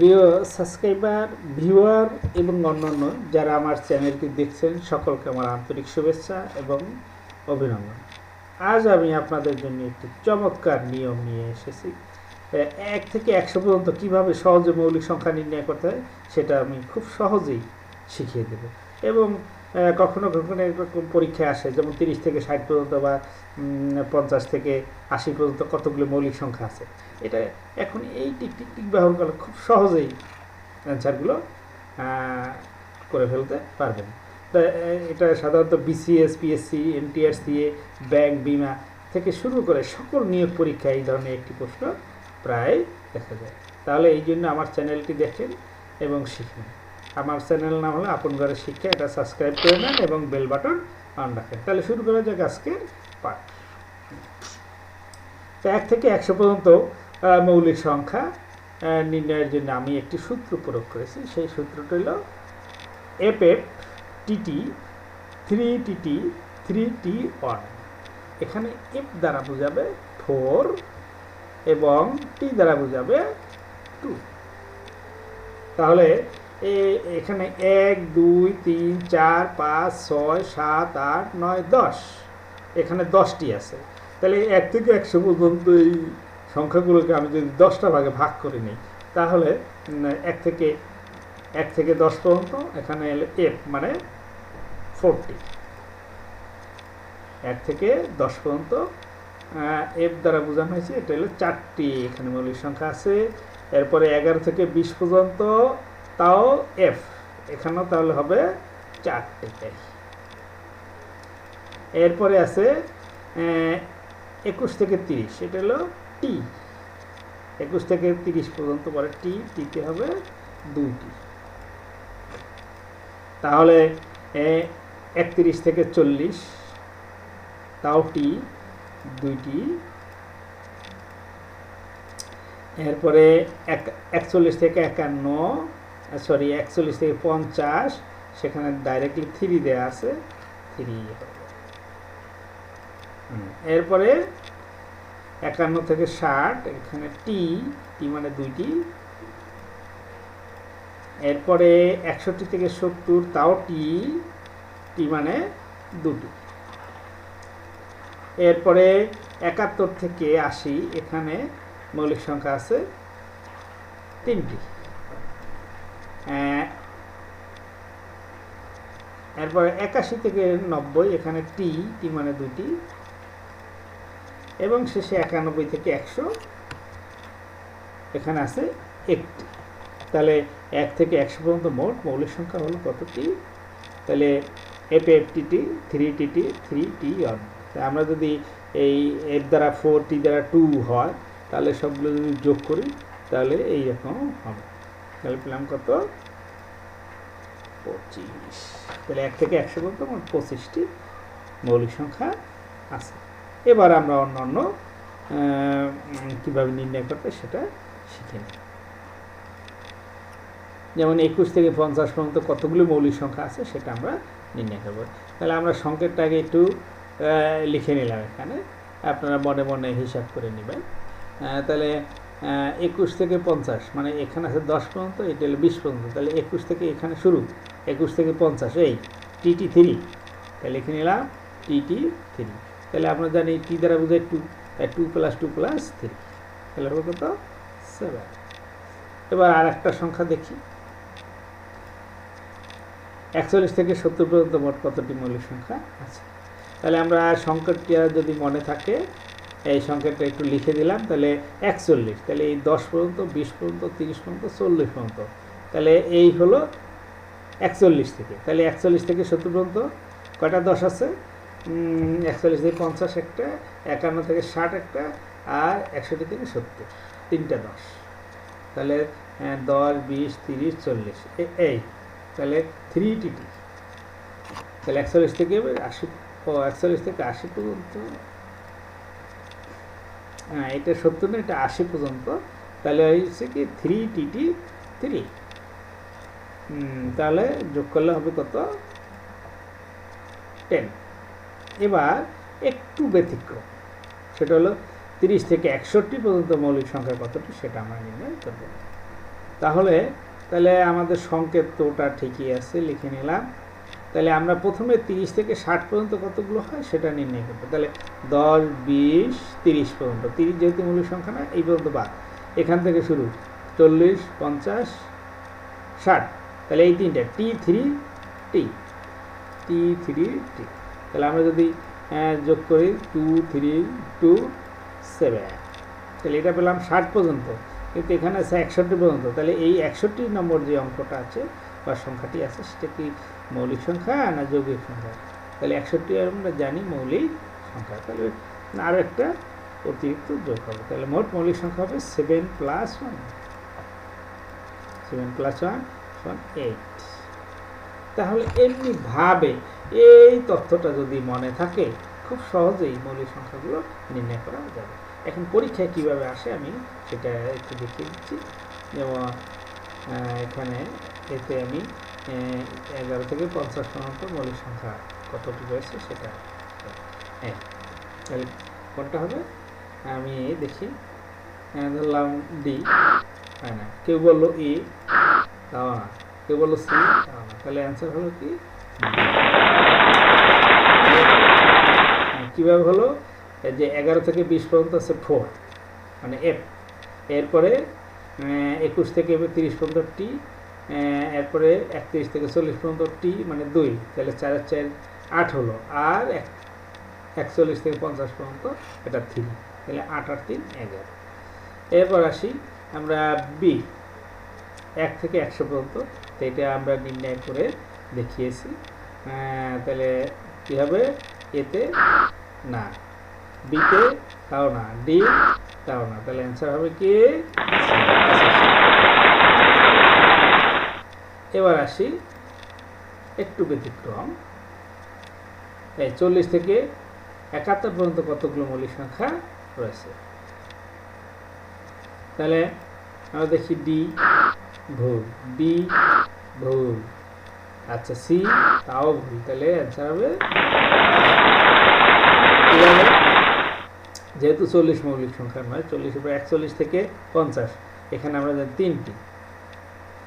প্রিয় subscriber, viewer এবং অন্যান্য যারা আমার চ্যানেলটি দেখছেন, সকলকে আমার আন্তরিক শুভেচ্ছা এবং অভিনন্দন। আজ আমি আপনাদের জন্য একটি চমৎকার নিয়ম নিয়ে এসেছি। এক থেকে একশো পর্যন্ত কীভাবে সহজে মৌলিক সংখ্যা নির্ণয় করতে হয়, সেটা আমি খুব সহজেই শিখিয়ে দেব। এবং কখনো কখনো এরকম পরীক্ষা আসে, যেমন তিরিশ থেকে ষাট পর্যন্ত বা পঞ্চাশ থেকে আশি পর্যন্ত কতগুলো মৌলিক সংখ্যা আছে। এটা এখন এই টিক টিক ব্যবহার করলে খুব সহজেই অ্যান্সারগুলো করে ফেলতে পারবেন। এটা সাধারণত BCS PSC NTRCA bank বিমা থেকে শুরু করে সকল নিয়োগ পরীক্ষায় এই ধরনের একটি প্রশ্ন প্রায় দেখা যায়। তাহলে এই জন্য আমার চ্যানেলটি দেখেন এবং শিখুন। আমার চ্যানেল নাম হলো আপন ঘরের শিক্ষা, এটা সাবস্ক্রাইব করে নেন এবং বেল বাটন অন রাখেন। তাহলে শুরু করা যাক আজকের পাঠ। তো এক থেকে একশো পর্যন্ত মৌলিক সংখ্যা নির্ণয়ের জন্য আমি একটি সূত্র প্রয়োগ করেছি। সেই সূত্রটি হল F F TT three TT three T one এখানে এফ দ্বারা বোঝাবে ফোর এবং টি দ্বারা বোঝাবে টু তাহলে এখানে এক, দুই, তিন, চার, পাঁচ, ছয়, সাত, আট, নয়, দশ। এখানে দশটি আছে। তাহলে এক থেকে একশো পর্যন্ত এই সংখ্যাগুলোকে আমি যদি দশটা ভাগে ভাগ করে নিই, তাহলে এক থেকে এক থেকে দশ পর্যন্ত এখানে এলে এফ মানে ফোরটি। এক থেকে দশ পর্যন্ত এফ দ্বারা বোঝানো হয়েছে, এটা হলো চারটি। এখানে মৌলিক সংখ্যা আছে। এরপরে এগারো থেকে বিশ পর্যন্ত তাও এফ এখানেও তাহলে হবে চারটে এরপরে আছে একুশ থেকে তিরিশ, এটা হলো টি একুশ থেকে তিরিশ পর্যন্ত পরে টি টিতে হবে দুইটি। তাহলে একত্রিশ থেকে চল্লিশ, তাও টি দুইটি। এরপরে এক, একচল্লিশ থেকে একান্ন সরি একচল্লিশ থেকে পঞ্চাশ, সেখানে ডাইরেক্টলি থ্রি দেওয়া আছে থ্রি এরপরে একান্ন থেকে ষাট, এখানে টি টি মানে দুইটি। এরপরে একষট্টি থেকে সত্তর, তাও টি টি মানে দুটি। এরপরে একাত্তর থেকে আশি, এখানে মৌলিক সংখ্যা আছে তিনটি। এরপরে একাশি থেকে নব্বই, এখানে টি টি মানে দুটি এবং শেষে একানব্বই থেকে একশো। এখানে আছে একটি। তাহলে এক থেকে একশো পর্যন্ত মোট মৌলিক সংখ্যা হলো কতটি তাহলে F F T T three TT three T one আমরা যদি এই এফ দ্বারা ফোর টি দ্বারা টু হয়, তাহলে সবগুলো যদি যোগ করি, তাহলে এইরকম হবে। তাহলে পেলাম কত? পঁচিশ। তাহলে এক থেকে একশো পর্যন্ত মোট পঁচিশটি মৌলিক সংখ্যা আছে। এবার আমরা অন্য অন্য কীভাবে নির্ণয় করতে সেটা শিখে নিই যেমন একুশ থেকে পঞ্চাশ পর্যন্ত কতগুলো মৌলিক সংখ্যা আছে সেটা আমরা নির্ণয় করব। তাহলে আমরা সংকেতটাকে একটু লিখে নিলাম এখানে। আপনারা মনে মনে হিসাব করে নেবেন। তাহলে একুশ থেকে পঞ্চাশ মানে এখানে আছে দশ পর্যন্ত, এটা হলো বিশ পর্যন্ত, তাহলে একুশ থেকে এখানে শুরু, একুশ থেকে পঞ্চাশ, এই টিটি থ্রি, তাহলে লিখে নিলাম টিটি থ্রি, তাহলে আমরা জানি টি দ্বারা বোঝায় টু, তাই two plus two plus three, তাহলে হবে কত? সেভেন, এবার আর একটা সংখ্যা দেখি, একচল্লিশ থেকে সত্তর পর্যন্ত মোট কতটি মৌলিক সংখ্যা আছে? তাহলে আমরা সংকেতটা যদি মনে থাকে এই সংকেতটা একটু লিখে দিলাম, তাহলে একচল্লিশ, তাহলে এই দশ পর্যন্ত, বিশ পর্যন্ত, তিরিশ পর্যন্ত, চল্লিশ পর্যন্ত, তাহলে এই হলো একচল্লিশ থেকে, তাহলে একচল্লিশ থেকে সত্তর পর্যন্ত, কয়টা দশ আছে? একচল্লিশ থেকে পঞ্চাশ একটা, একান্ন থেকে ষাট একটা, আর একষট্টি থেকে সত্তর, তিনটা দশ, তাহলে দশ, বিশ, তিরিশ, চল্লিশ এই, তাহলে থ্রি টিটি তাহলে একচল্লিশ থেকে আশি একচল্লিশ থেকে আশি পর্যন্ত হ্যাঁ এটা সত্তর না, এটা আশি পর্যন্ত। তাহলে হচ্ছে কি থ্রি টিটি থ্রি তাহলে যোগ করলে হবে কত? টেন এবার একটু ব্যতিক্রম। সেটা হলো তিরিশ থেকে একষট্টি পর্যন্ত মৌলিক সংখ্যা কতটি, সেটা আমরা নির্ণয় করব। তাহলে তাহলে আমাদের সংকেত তো ওটা ঠিকই আছে, লিখে নিলাম। তাহলে আমরা প্রথমে তিরিশ থেকে ষাট পর্যন্ত কতগুলো হয় সেটা নির্ণয় করব। তাহলে দশ, বিশ, তিরিশ পর্যন্ত। তিরিশ যেহেতু মৌলিক সংখ্যা না এই পর্যন্ত বাদ। এখান থেকে শুরু। চল্লিশ, পঞ্চাশ, ষাট। তাহলে এই তিনটা টি থ্রি টি টি থ্রি টি তাহলে আমরা যদি যোগ করি টু থ্রি টু সেভেন তাহলে এটা পেলাম ষাট পর্যন্ত। কিন্তু এখানে আছে একষট্টি পর্যন্ত। তাহলে এই একষট্টি নম্বর যে অঙ্কটা আছে বা সংখ্যাটি আছে সেটা কি মৌলিক সংখ্যা না যৌগিক সংখ্যা? তাহলে একষট্টি আমরা জানি মৌলিক সংখ্যা। তাহলে আরও একটা অতিরিক্ত যোগ হবে। তাহলে মোট মৌলিক সংখ্যা হবে seven plus one seven plus one one eight তাহলে এমনিভাবে এই তথ্যটা যদি মনে থাকে, খুব সহজেই মৌলিক সংখ্যাগুলো নির্ণয় করা যাবে। এখন পরীক্ষায় কীভাবে আসে আমি সেটা একটু দেখিয়ে দিচ্ছি। যেমন এখানে এতে আমি এগারো থেকে পঞ্চাশ পর্যন্ত মৌলিক সংখ্যা কতটি রয়েছে সেটা হ্যাঁ তাহলে কোনটা হবে? আমি দেখি। ধরলাম ডি। হয় না। কেউ বলল ই, তাও না। কেউ বলল সি, তাও না। তাহলে অ্যান্সার হলো কি? কীভাবে হলো? যে এগারো থেকে বিশ পর্যন্ত আছে ফোর মানে এফ এরপরে একুশ থেকে তিরিশ পর্যন্ত টি এরপরে একত্রিশ থেকে চল্লিশ পর্যন্ত টি মানে দুই, তাহলে চারের চার, আট হলো। আর এক, একচল্লিশ থেকে পঞ্চাশ পর্যন্ত এটা থ্রি তাহলে আট আট তিন, এগারো। এরপর আসি আমরা বি এক থেকে একশো পর্যন্ত, তো এটা আমরা নির্ণয় করে দেখিয়েছি। তাহলে কী হবে? এতে না বিতে তাও না ডি তাও না, তাহলে অ্যান্সার হবে কি? এবার আসি একটু ব্যতিক্রম। এই চল্লিশ থেকে একাত্তর পর্যন্ত কতগুলো মৌলিক সংখ্যা রয়েছে? তাহলে আমরা দেখি ডি ভুল বি ভুল আচ্ছা সি তাও ভুল, তাহলে অ্যান্সার হবে যেহেতু চল্লিশ মৌলিক সংখ্যা নয়, চল্লিশ পর একচল্লিশ থেকে পঞ্চাশ, এখানে আমরা জানি তিনটি।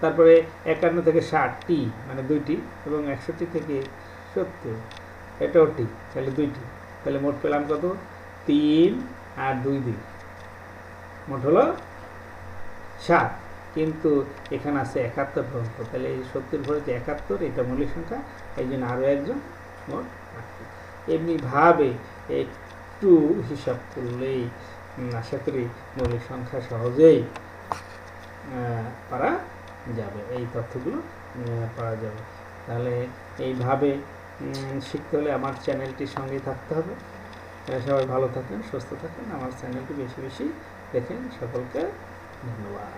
তারপরে একান্ন থেকে ষাট, টি মানে দুইটি, এবং একষট্টি থেকে সত্তর। এটাও টি, তাহলে দুইটি। তাহলে মোট পেলাম কত? তিন আর দুই দুই মোট হলো সাত। কিন্তু এখানে আছে একাত্তর পর্যন্ত তাহলে এই সত্তর ভরে যে একাত্তর, এটা মৌলিক সংখ্যা, এই জন্য আরও একজন মোট এমনিভাবে একটু হিসাব করলেই আশা করি মৌলিক সংখ্যা সহজেই পারা যাবে, এই তথ্যগুলো পাওয়া যাবে। তাহলে এইভাবে শিখতে হলে আমার চ্যানেলটির সঙ্গেই থাকতে হবে। সবাই ভালো থাকেন, সুস্থ থাকেন। আমার চ্যানেলটি বেশি বেশি দেখেন। সকলকে ধন্যবাদ।